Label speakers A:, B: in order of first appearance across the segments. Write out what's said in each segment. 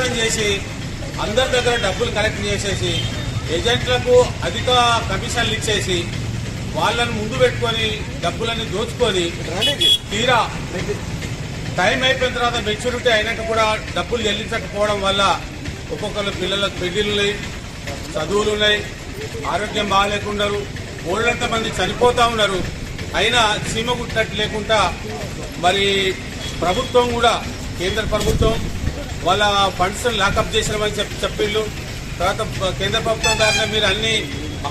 A: మోసం చేసి అందరి దగ్గర డబ్బులు కలెక్ట్ చేసేసి ఏజెంట్లకు అధిక కమిషన్లు ఇచ్చేసి వాళ్ళని ముందు పెట్టుకొని డబ్బులన్నీ దోచుకొని తీరా టైం అయిపోయిన తర్వాత మెచ్యూరిటీ అయినాక కూడా డబ్బులు చెల్లించకపోవడం వల్ల ఒక్కొక్కరు పిల్లలకు పెళ్ళిళ్ళు ఉన్నాయి చదువులు ఉన్నాయి ఆరోగ్యం బాగాలేకున్నారు ఓళ్ళంత మంది చనిపోతా ఉన్నారు. అయినా సీమ గుట్టినట్టు లేకుండా మరి ప్రభుత్వం కూడా కేంద్ర ప్రభుత్వం వాళ్ళ ఫండ్స్ లాకప్ చేసినామని చెప్పి చెప్పిళ్ళు తర్వాత కేంద్ర ప్రభుత్వం దాంట్లో మీరు అన్ని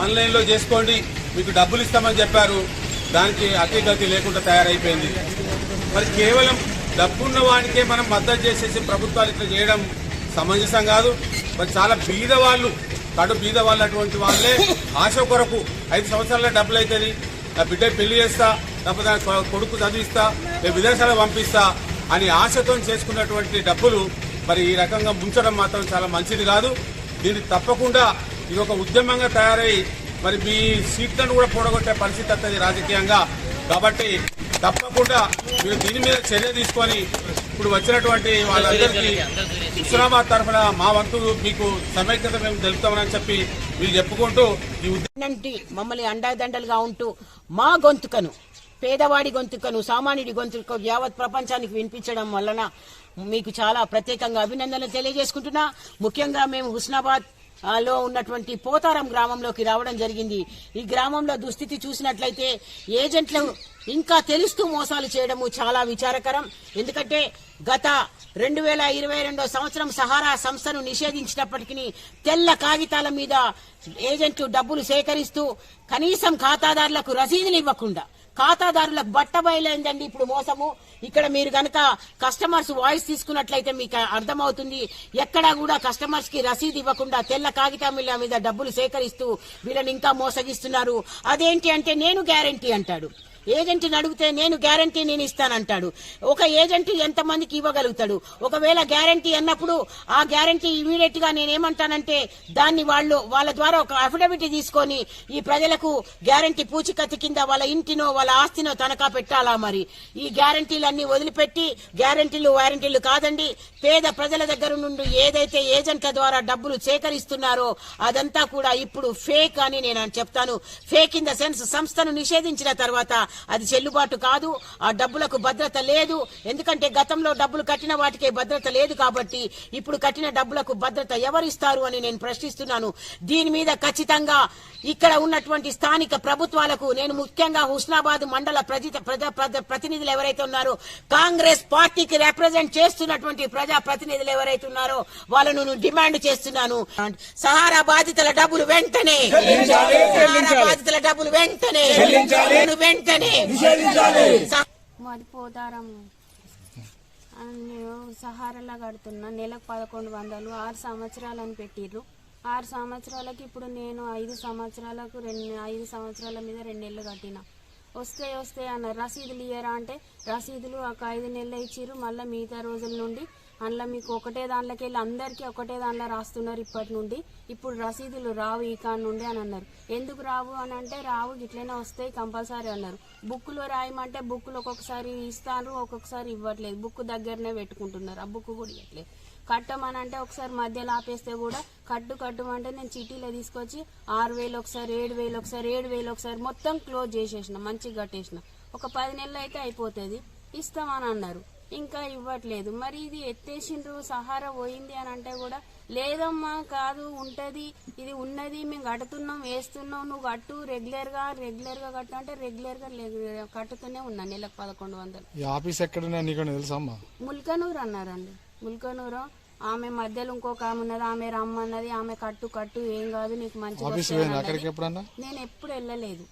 A: ఆన్లైన్లో చేసుకోండి మీకు డబ్బులు ఇస్తామని చెప్పారు. దానికి అతిగతి లేకుండా తయారైపోయింది. మరి కేవలం డబ్బున్న వాడికే మనం మద్దతు చేసేసి ప్రభుత్వాలు ఇట్లా చేయడం సమంజసం కాదు. మరి చాలా బీద వాళ్ళు కడు బీద వాళ్ళు అటువంటి వాళ్ళే ఆశ కొరకు ఐదు సంవత్సరాల డబ్బులు అవుతుంది నా బిడ్డ పెళ్ళి చేస్తా లేకపోతే కొడుకు చదివిస్తా నేను విదేశాలకు పంపిస్తా అని ఆశతో చేసుకున్నటువంటి డబ్బులు మరి ఈ రకంగా ముంచడం మాత్రం చాలా మంచిది కాదు. దీన్ని తప్పకుండా ఇది ఒక ఉద్యమంగా తయారై మరి మీ సీట్లను కూడా పూడగొట్టే పరిస్థితి వస్తుంది రాజకీయంగా. కాబట్టి తప్పకుండా మీరు దీని మీద చర్య తీసుకొని ఇప్పుడు వచ్చినటువంటి వాళ్ళందరికీ హుస్నాబాద్ తరఫున మా వంతు మీకు సమైక్యత మేము తెలుపుతామని చెప్పి మీరు చెప్పుకుంటూ ఈ
B: మమ్మల్ని అండాదండలుగా ఉంటూ మా గొంతుకను పేదవాడి గొంతుకను సామాన్యుడి గొంతుకు యావత్ ప్రపంచానికి వినిపించడం వలన మీకు చాలా ప్రత్యేకంగా అభినందనలు తెలియజేసుకుంటున్నా. ముఖ్యంగా మేము హుస్నాబాద్లో ఉన్నటువంటి పోతారం గ్రామంలోకి రావడం జరిగింది. ఈ గ్రామంలో దుస్థితి చూసినట్లయితే ఏజెంట్లు ఇంకా తెలుస్తూ మోసాలు చేయడము చాలా విచారకరం. ఎందుకంటే గత రెండు వేల ఇరవై రెండో సంవత్సరం సహారా సంస్థను నిషేధించినప్పటికీ తెల్ల కాగితాల మీద ఏజెంట్లు డబ్బులు సేకరిస్తూ కనీసం ఖాతాదారులకు రసీదులు ఇవ్వకుండా ఖాతాదారులకు బట్టబయలైందండి ఇప్పుడు మోసము. ఇక్కడ మీరు కనుక కస్టమర్స్ వాయిస్ తీసుకున్నట్లయితే మీకు అర్థమవుతుంది. ఎక్కడా కూడా కస్టమర్స్కి రసీదు ఇవ్వకుండా తెల్ల కాగితాల మీద డబ్బులు సేకరిస్తూ వీళ్ళని ఇంకా మోసగిస్తున్నారు. అదేంటి అంటే నేను గ్యారంటీ అంటాడు. ఏజెంట్ని అడిగితే నేను గ్యారంటీ నేను ఇస్తానంటాడు. ఒక ఏజెంట్ ఎంతమందికి ఇవ్వగలుగుతాడు? ఒకవేళ గ్యారంటీ అన్నప్పుడు ఆ గ్యారంటీ ఇమీడియట్గా నేనేమంటానంటే దాన్ని వాళ్ళు వాళ్ళ ద్వారా ఒక అఫిడవిట్ తీసుకొని ఈ ప్రజలకు గ్యారంటీ పూచికత్తి కింద వాళ్ళ ఇంటినో వాళ్ళ ఆస్తినో తనఖా పెట్టాలా మరి? ఈ గ్యారంటీలన్నీ వదిలిపెట్టి గ్యారంటీలు వారంటీలు కాదండి పేద ప్రజల దగ్గర నుండి ఏదైతే ఏజెంట్ల ద్వారా డబ్బులు సేకరిస్తున్నారో అదంతా కూడా ఇప్పుడు ఫేక్ అని నేను చెప్తాను. ఫేక్ ఇన్ ద సెన్స్ సంస్థను నిషేధించిన తర్వాత అది చెల్లుబాటు కాదు. ఆ డబ్బులకు భద్రత లేదు. ఎందుకంటే గతంలో డబ్బులు కట్టిన వాటికే భద్రత లేదు కాబట్టి ఇప్పుడు కట్టిన డబ్బులకు భద్రత ఎవరిస్తారు అని నేను ప్రశ్నిస్తున్నాను. దీని మీద ఖచ్చితంగా ఇక్కడ ఉన్నటువంటి స్థానిక ప్రభుత్వాలకు నేను ముఖ్యంగా హుస్నాబాద్ మండల ప్రతినిధులు ఎవరైతే ఉన్నారో కాంగ్రెస్ పార్టీకి రిప్రజెంట్ చేస్తున్నటువంటి ప్రజా ప్రతినిధులు ఎవరైతే ఉన్నారో వాళ్ళను డిమాండ్ చేస్తున్నాను. సహారా బాధితుల డబ్బులు వెంటనే. సహారా బాధితుల డబ్బులు వెంటనే. వెంటనే సహ-
C: మాది పోతారం. సహారాలా కడుతున్నా. నెలకు పదకొండు వందలు ఆరు సంవత్సరాలు అని పెట్టిర్రు. ఆరు సంవత్సరాలకి ఇప్పుడు నేను ఐదు సంవత్సరాలకు రెండు ఐదు సంవత్సరాల మీద రెండు నెలలు కట్టిన. వస్తే వస్తే అన్నారు రసీదులు ఇయ్యరా అంటే రసీదులు ఒక ఐదు నెలలు ఇచ్చిర్రు. మళ్ళీ మిగతా రోజుల నుండి అందులో మీకు ఒకటే దాంట్లోకి వెళ్ళి అందరికీ ఒకటే దాంట్లో రాస్తున్నారు ఇప్పటి నుండి. ఇప్పుడు రసీదులు రావు ఈ కాడ నుండి అని అన్నారు. ఎందుకు రావు అని అంటే రావు ఇట్లనే వస్తాయి కంపల్సరీ అన్నారు. బుక్లో రాయమంటే బుక్లు ఒక్కొక్కసారి ఇస్తారు ఒక్కొక్కసారి ఇవ్వట్లేదు. బుక్ దగ్గరనే పెట్టుకుంటున్నారు. ఆ బుక్ కూడా ఇవ్వట్లేదు. కట్టమని అంటే ఒకసారి మధ్యలో ఆపేస్తే కూడా కట్టు కట్టమంటే నేను చిటీలో తీసుకొచ్చి ఆరు వేలు ఒకసారి ఏడు వేలు ఒకసారి ఏడు వేలు ఒకసారి మొత్తం క్లోజ్ చేసేసిన మంచిగా కట్టేసిన. ఒక పది నెలలు అయితే అయిపోతుంది. ఇస్తామని అన్నారు. ఇంకా ఇవ్వట్లేదు. మరి ఇది ఎత్తేసిండ్రు సహారా పోయింది అని అంటే కూడా లేదమ్మా కాదు ఉంటది ఇది ఉన్నది మేము కడుతున్నాం వేస్తున్నాం నువ్వు కట్టు రెగ్యులర్గా రెగ్యులర్గా కట్టు అంటే రెగ్యులర్గా కట్టుతూనే ఉన్నా నెలకు పదకొండు వందలు.
D: ఆఫీస్ ఎక్కడన్నా నీకు తెలుసా అమ్మా?
C: ముల్కనూరు అన్నారండి. ముల్కనూరు ఆమె మధ్యలో ఇంకొక ఆమె ఉన్నది ఆమె రమ్మన్నది ఆమె కట్టు కట్టు ఏం కాదు నీకు
D: ఎప్పుడన్నా?
C: నేను ఎప్పుడు వెళ్ళలేదు.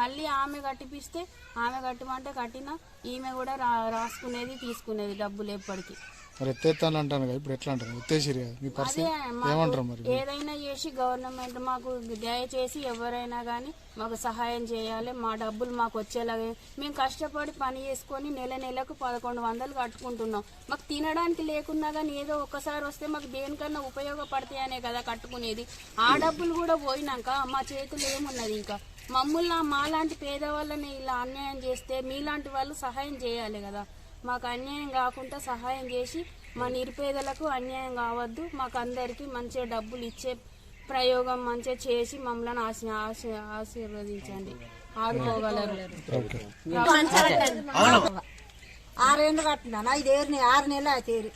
C: మళ్ళీ ఆమె కట్టిపిస్తే ఆమె కట్టమంటే కట్టిన ఈమె కూడా రా రాసుకునేది తీసుకునేది డబ్బులు ఎప్పటికీ.
D: మరి ఎత్తేస్తాను అంటాను కదా ఇప్పుడు ఎట్లా అంటారు? ఎత్తేసిరు కదా మీ పరిస్థితి
C: అదే మాకు
D: ఏమంటారు మరి?
C: ఏదైనా చేసి గవర్నమెంట్ మాకు దయచేసి ఎవరైనా కానీ మాకు సహాయం చేయాలి మా డబ్బులు మాకు వచ్చేలాగా. మేము కష్టపడి పని చేసుకొని నెల నెలకు పదకొండు వందలు కట్టుకుంటున్నాం. మాకు తినడానికి లేకున్నా కానీ ఏదో ఒక్కసారి వస్తే మాకు దేనికన్నా ఉపయోగపడతాయనే కదా కట్టుకునేది. ఆ డబ్బులు కూడా పోయినాక మా చేతులు ఏమున్నది ఇంకా? మమ్మల్ని మాలాంటి పేదవాళ్ళని ఇలా అన్యాయం చేస్తే మీలాంటి వాళ్ళు సహాయం చేయాలి కదా. మాకు అన్యాయం కాకుండా సహాయం చేసి మా నిరుపేదలకు అన్యాయం కావద్దు. మాకు అందరికీ మంచిగా డబ్బులు ఇచ్చే ప్రయోగం మంచిగా చేసి మమ్మల్ని ఆశీ ఆశీ- ఆశీర్వదించండి. ఆడుకోగలరు.
E: ఆరేళ్ళు కట్టినాను ఐదేరుని ఆరు నెలలు అయితే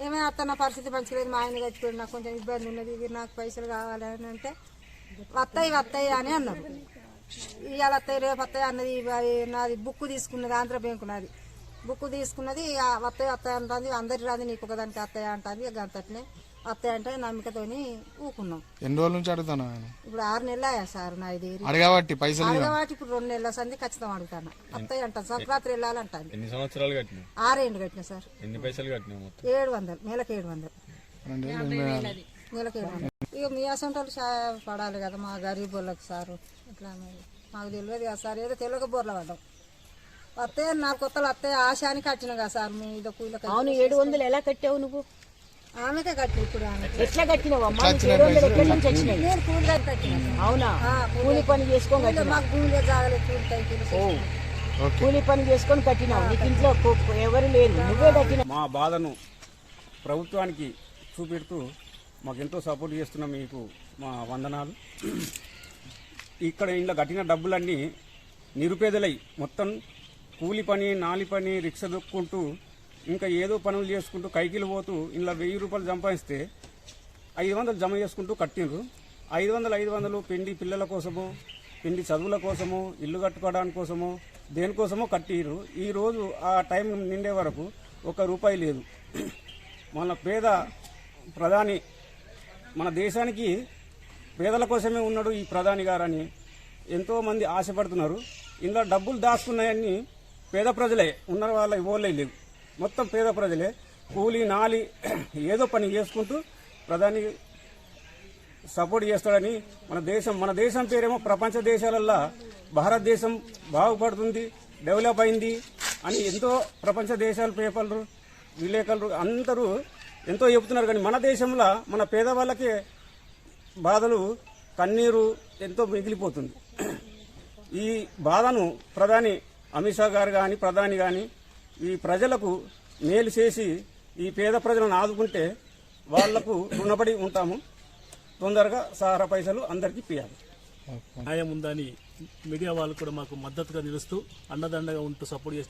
E: ఏమైనా అత్త నా పరిస్థితి మంచిలేదు మా ఆయన చచ్చిపోయి నాకు కొంచెం ఇబ్బంది ఉన్నది. ఇవి నాకు పైసలు కావాలి అని అంటే వస్తాయి వస్తాయి అని అన్నారు. ఇవాళ వస్తాయి రేపు వస్తాయి అన్నది నాది బుక్ తీసుకున్నది ఆంధ్ర బ్యాంకు నాది. బుక్ తీసుకున్నది వస్తాయి వస్తాయి అంటుంది అందరి రాదు నీకు ఒకదానికి వస్తాయి అంటుంది ఇక అంతట్నే వస్తాయి అంటే నమ్మికతోని ఊకున్నాం.
D: ఎన్ని రోజుల నుంచి అడుగుతాను
E: ఇప్పుడు ఆరు నెలలు అయ్యా సార్ నా ఇది.
D: అడగబట్టి పైసలు.
E: అడగవాటి ఇప్పుడు రెండు నెలల సంది ఖచ్చితంగా అడుగుతాను. వస్తాయి అంటాను సంక్రాంతి వెళ్ళాలంటాను
F: ఎన్ని సంవత్సరాలు కట్టినావు?
E: ఆరేండు కట్టిన సార్.
F: ఎన్ని పైసలు
E: ఏడు వందలు నెలకు ఏడు వందలు. వందలు ఇక మీ అసంటోళ్ళు పడాలి కదా మా గరీబ్ వాళ్ళకి సారు. ఇట్లా మాకు తెలియదు కదా సార్. ఏదో తెలియక బోర్ల పడ్డాం. వస్తే నాలుగు కొత్తలు వస్తే ఆశ అని కట్టిన కదా సార్. మీ ఇదో కూలకి
B: అవును ఏడు వందలు ఎలా కట్టావు నువ్వు?
E: ఆమెకే కట్టి ఇప్పుడు ఆమె.
B: ఎట్లా కట్టినావు అమ్మా? ఏడు వందలు ఎక్కడి నుంచి వచ్చినాయి?
E: నేను కూలిగా కట్టిన.
B: అవునా?
E: ఆ,
B: కూలి పని చేసుకొని
E: కూలి
B: కట్టినావు.
E: మాకు భూమిలో జాగలేదు కూలి
D: ఓకే.
B: కూలి పని చేసుకొని కట్టినావు. నీకు ఇంట్లో ఎవరు లేరు. నువ్వే కట్టినావు.
G: మా బాధను ప్రభుత్వానికి చూపెడుతూ మాకు ఎంతో సపోర్ట్ చేస్తున్న మీకు మా వందనాలు. ఇక్కడ ఇంట్లో కట్టిన డబ్బులన్నీ నిరుపేదలై మొత్తం కూలి పని నాలి పని రిక్ష దొక్కుంటూ ఇంకా ఏదో పనులు చేసుకుంటూ కైకిలు పోతూ ఇంట్లో వెయ్యి రూపాయలు సంపాదిస్తే ఐదు వందలు జమ చేసుకుంటూ కట్టిండ్రు. ఐదు వందలు ఐదు వందలు పెండి పిల్లల కోసము పెండి చదువుల కోసము ఇల్లు కట్టుకోవడానికి కోసము దేనికోసమో కట్టిరు ఈరోజు ఆ టైం నిండే వరకు ఒక రూపాయి లేదు. మన పేద ప్రధాని మన దేశానికి పేదల కోసమే ఉన్నాడు ఈ ప్రధాని గారని ఎంతోమంది ఆశపడుతున్నారు. ఇందులో డబ్బులు దాచుకున్నాయని పేద ప్రజలే ఉన్న వాళ్ళ ఇవ్వలే లేవు. మొత్తం పేద ప్రజలే. కూలి నాలి ఏదో పని చేసుకుంటూ ప్రధాని సపోర్ట్ చేస్తాడని మన దేశం మన దేశం పేరేమో ప్రపంచ దేశాలల్లో భారతదేశం బాగుపడుతుంది డెవలప్ అయింది అని ఎంతో ప్రపంచ దేశాల పేపర్లు విలేకరులు అందరూ ఎంతో చెబుతున్నారు. కానీ మన దేశంలో మన పేదవాళ్ళకే బాధలు కన్నీరు ఎంతో మిగిలిపోతుంది. ఈ బాధను ప్రధాని అమిత్ షా గారు కానీ ప్రధాని కానీ ఈ ప్రజలకు మేలు చేసి ఈ పేద ప్రజలను ఆదుకుంటే వాళ్ళకు రుణపడి ఉంటాము. తొందరగా సహార పైసలు అందరికీ ఇప్పియాలి.
H: న్యాయం ఉందని మీడియా వాళ్ళు కూడా మాకు మద్దతుగా నిలుస్తూ అండదండగా ఉంటూ సపోర్ట్ చేసిన